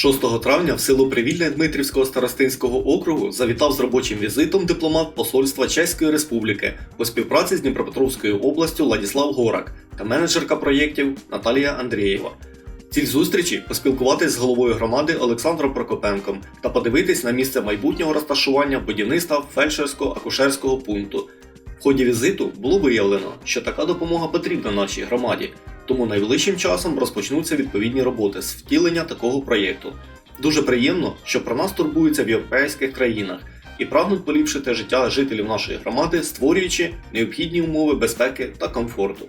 6 травня в село Привільне Дмитрівського старостинського округу завітав з робочим візитом дипломат Посольства Чеської Республіки у співпраці з Дніпропетровською областю Ладіслав Горак та менеджерка проєктів Наталія Андрієва. Ціль зустрічі поспілкуватись з головою громади Олександром Прокопенком та подивитись на місце майбутнього розташування будівництва фельдшерсько-акушерського пункту. В ході візиту було виявлено, що така допомога потрібна нашій громаді, тому найближчим часом розпочнуться відповідні роботи з втілення такого проєкту. Дуже приємно, що про нас турбуються в європейських країнах і прагнуть поліпшити життя жителів нашої громади, створюючи необхідні умови безпеки та комфорту.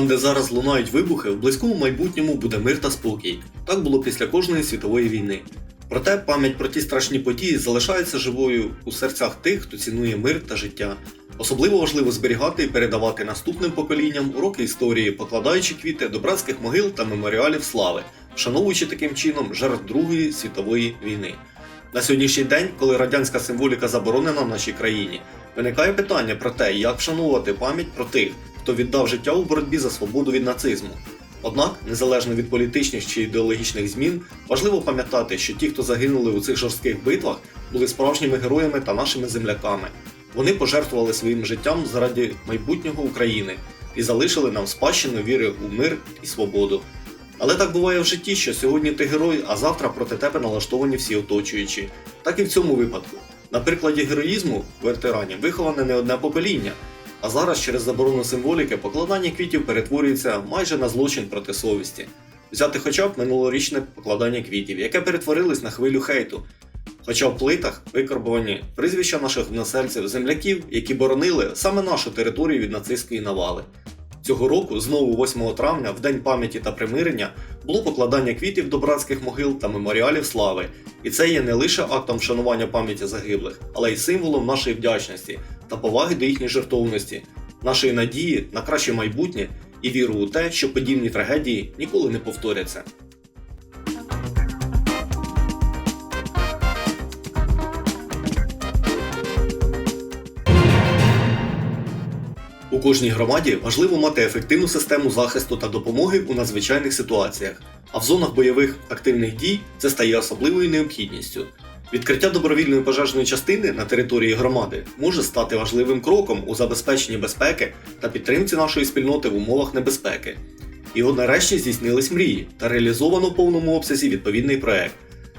Там, де зараз лунають вибухи, в близькому майбутньому буде мир та спокій. Так було після кожної світової війни. Проте пам'ять про ті страшні події залишається живою у серцях тих, хто цінує мир та життя. Особливо важливо зберігати і передавати наступним поколінням уроки історії, покладаючи квіти до братських могил та меморіалів слави, вшановуючи таким чином жертв Другої світової війни. На сьогоднішній день, коли радянська символіка заборонена в нашій країні, виникає питання про те, як вшановувати пам'ять про тих, хто віддав життя у боротьбі за свободу від нацизму. Однак, незалежно від політичних чи ідеологічних змін, важливо пам'ятати, що ті, хто загинули у цих жорстких битвах, були справжніми героями та нашими земляками. Вони пожертвували своїм життям заради майбутнього України і залишили нам спадщину віри у мир і свободу. Але так буває в житті, що сьогодні ти герой, а завтра проти тебе налаштовані всі оточуючі. Так і в цьому випадку. На прикладі героїзму ветеранів виховане не одне покоління, а зараз через заборону символіки покладання квітів перетворюється майже на злочин проти совісті. Взяти хоча б минулорічне покладання квітів, яке перетворилось на хвилю хейту. Хоча в плитах викарбовані прізвища наших односельців, земляків, які боронили саме нашу територію від нацистської навали. Цього року, знову 8 травня, в День пам'яті та примирення, було покладання квітів до братських могил та меморіалів слави. І це є не лише актом вшанування пам'яті загиблих, але й символом нашої вдячності та поваги до їхньої жертовності, нашої надії на краще майбутнє і віру у те, що подібні трагедії ніколи не повторяться. У кожній громаді важливо мати ефективну систему захисту та допомоги у надзвичайних ситуаціях, а в зонах бойових активних дій це стає особливою необхідністю. Відкриття добровільної пожежної частини на території громади може стати важливим кроком у забезпеченні безпеки та підтримці нашої спільноти в умовах небезпеки. І от нарешті здійснились мрії та реалізовано в повному обсязі відповідний проект.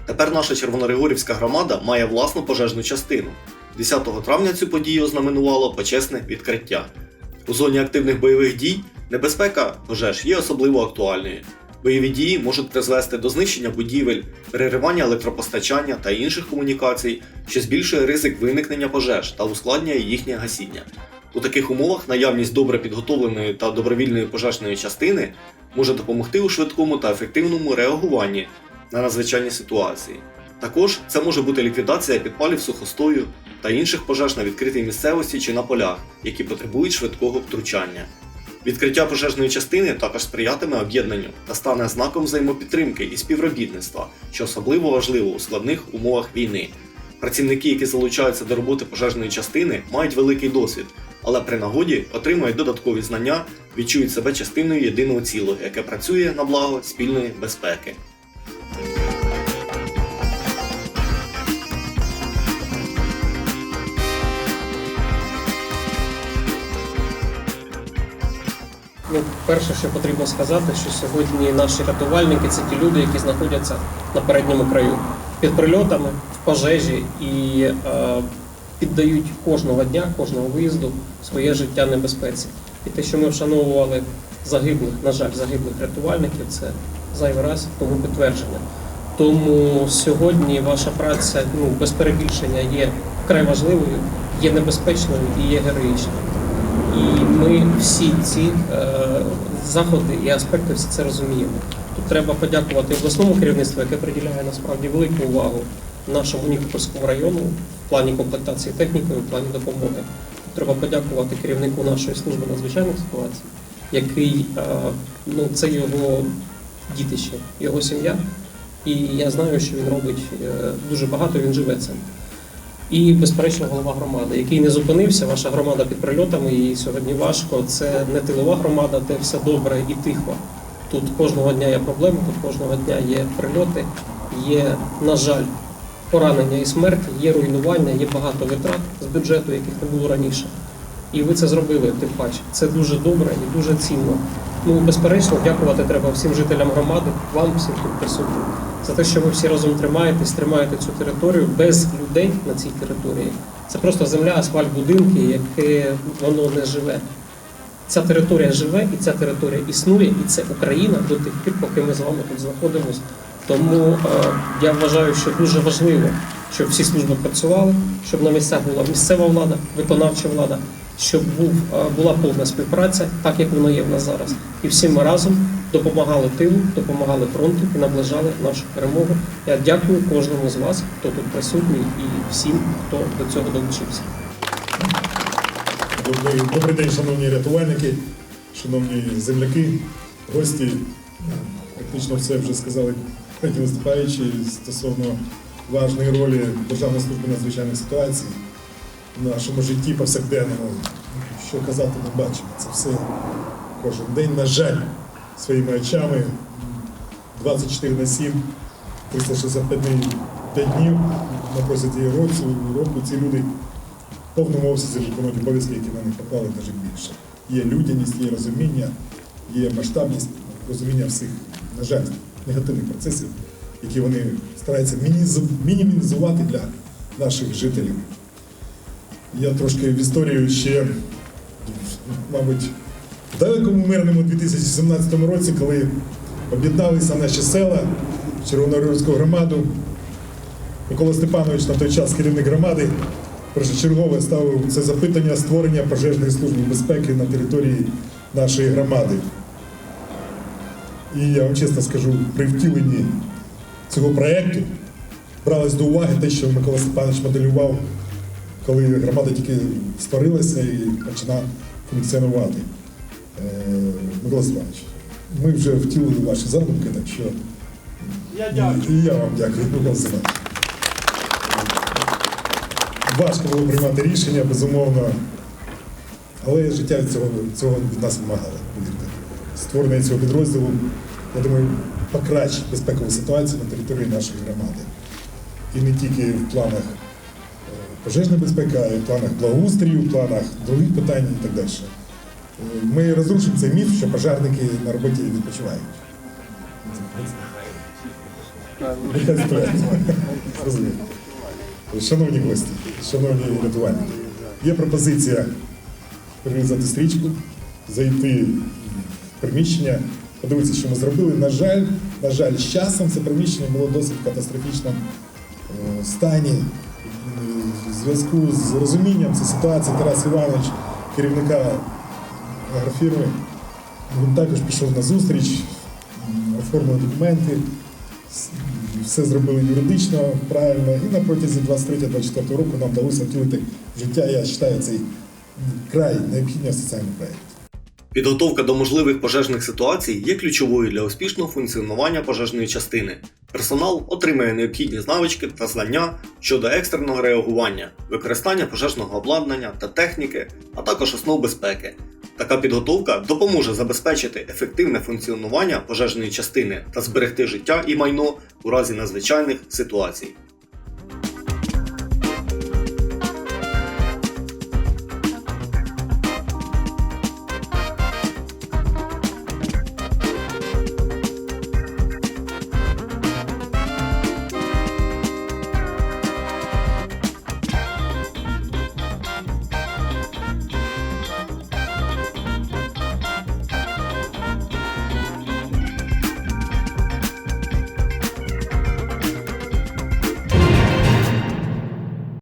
Тепер наша Червоноригорівська громада має власну пожежну частину. 10 травня цю подію ознаменувало почесне відкриття. У зоні активних бойових дій небезпека пожеж є особливо актуальною. Бойові дії можуть призвести до знищення будівель, переривання електропостачання та інших комунікацій, що збільшує ризик виникнення пожеж та ускладнює їхнє гасіння. У таких умовах наявність добре підготовленої та добровільної пожежної частини може допомогти у швидкому та ефективному реагуванні на надзвичайні ситуації. Також це може бути ліквідація підпалів сухостою та інших пожеж на відкритій місцевості чи на полях, які потребують швидкого втручання. Відкриття пожежної частини також сприятиме об'єднанню та стане знаком взаємопідтримки і співробітництва, що особливо важливо у складних умовах війни. Працівники, які залучаються до роботи пожежної частини, мають великий досвід, але при нагоді отримують додаткові знання, відчують себе частиною єдиного цілого, яке працює на благо спільної безпеки. Ну, перше, що потрібно сказати, що сьогодні наші рятувальники це ті люди, які знаходяться на передньому краю під прильотами, в пожежі і е, піддають кожного дня, кожного виїзду своє життя небезпеці. І те, що ми вшановували загиблих, на жаль, загиблих рятувальників, це зайвий раз тому підтвердження. Тому сьогодні ваша праця ну, без перебільшення є вкрай важливою, є небезпечною і є героїчною. І ми всі ці е, заходи і аспекти всі це розуміємо. Тут треба подякувати обласному керівництву, яке приділяє насправді велику увагу нашому Нікопольському району в плані комплектації технікою, в плані допомоги. Тут треба подякувати керівнику нашої служби надзвичайних ситуацій, який е, ну це його дітище, його сім'я. І я знаю, що він робить е, дуже багато, він живе цим. І, безперечно, голова громади, який не зупинився, ваша громада під прильотами, і сьогодні важко. Це не тилова громада, де все добре і тихо. Тут кожного дня є проблеми, тут кожного дня є прильоти, є, на жаль, поранення і смерть, є руйнування, є багато витрат з бюджету, яких не було раніше. І ви це зробили, тим паче. Це дуже добре і дуже цінно. Ну, безперечно, дякувати треба всім жителям громади, вам всім тут присутнім, за те, що ви всі разом тримаєтесь, тримаєте цю територію без людей на цій території. Це просто земля, асфальт, будинки, яке воно не живе. Ця територія живе, і ця територія існує, і це Україна до тих пір, поки ми з вами тут знаходимося. Тому е, я вважаю, що дуже важливо, щоб всі служби працювали, щоб на місцях була місцева влада, виконавча влада, щоб був, е, була повна співпраця, так як воно є в нас зараз. І всі ми разом допомагали тилу, допомагали фронту і наближали нашу перемогу. Я дякую кожному з вас, хто тут присутній, і всім, хто до цього долучився. Добрий, добрий день, шановні рятувальники, шановні земляки, гості. Практично все вже сказали Петя Виступаючи стосовно важної ролі Державної служби надзвичайних ситуацій в нашому житті повсякденному. Що казати, не бачимо. Це все кожен день, на жаль, своїми очами 24 на 7, 365 днів, 5 днів на протязі року ці люди в повному обсязі виконують обов'язки, які на них поклали навіть більше. Є людяність, є розуміння, є масштабність, розуміння всіх, на жаль, негативних процесів, які вони стараються мінімізувати для наших жителів. Я трошки в історію ще, мабуть, в далекому мирному 2017 році, коли об'єдналися наші села, в Червоногорську громаду, Микола Степанович на той час керівник громади першочергове ставив це запитання створення пожежної служби безпеки на території нашої громади. І я вам чесно скажу, при втіленні цього проєкту бралось до уваги те, що Микола Степанович моделював, коли громада тільки створилася і почала функціонувати. Е, Микола Степанович, ми вже втілили ваші задумки, так що Я дякую. і я вам дякую, Микола Степанович. Важко було приймати рішення, безумовно. Але життя від цього, цього від нас вимагало. повірте. Створення цього підрозділу, я думаю, покращить безпекову ситуацію на території нашої громади. І не тільки в планах е, пожежної безпеки, а й в планах благоустрію, в планах других питань і так далі. Е, Ми розрушимо цей міф, що пожежники на роботі відпочивають. Шановні гості, шановні рятувальники, є пропозиція перерізати стрічку, зайти в приміщення, подивитися, що ми зробили. На жаль, на жаль, з часом це приміщення було досить в катастрофічному е, стані. Е, В зв'язку з розумінням цієї ситуації Тарас Іванович, керівника агрофірми, він також пішов на зустріч, оформив документи, все зробили юридично, правильно, і на протязі 23-24 року нам вдалося втілити життя, я вважаю, цей край необхідний соціальний проєкт. Підготовка до можливих пожежних ситуацій є ключовою для успішного функціонування пожежної частини. Персонал отримує необхідні навички та знання щодо екстреного реагування, використання пожежного обладнання та техніки, а також основ безпеки. Така підготовка допоможе забезпечити ефективне функціонування пожежної частини та зберегти життя і майно у разі надзвичайних ситуацій.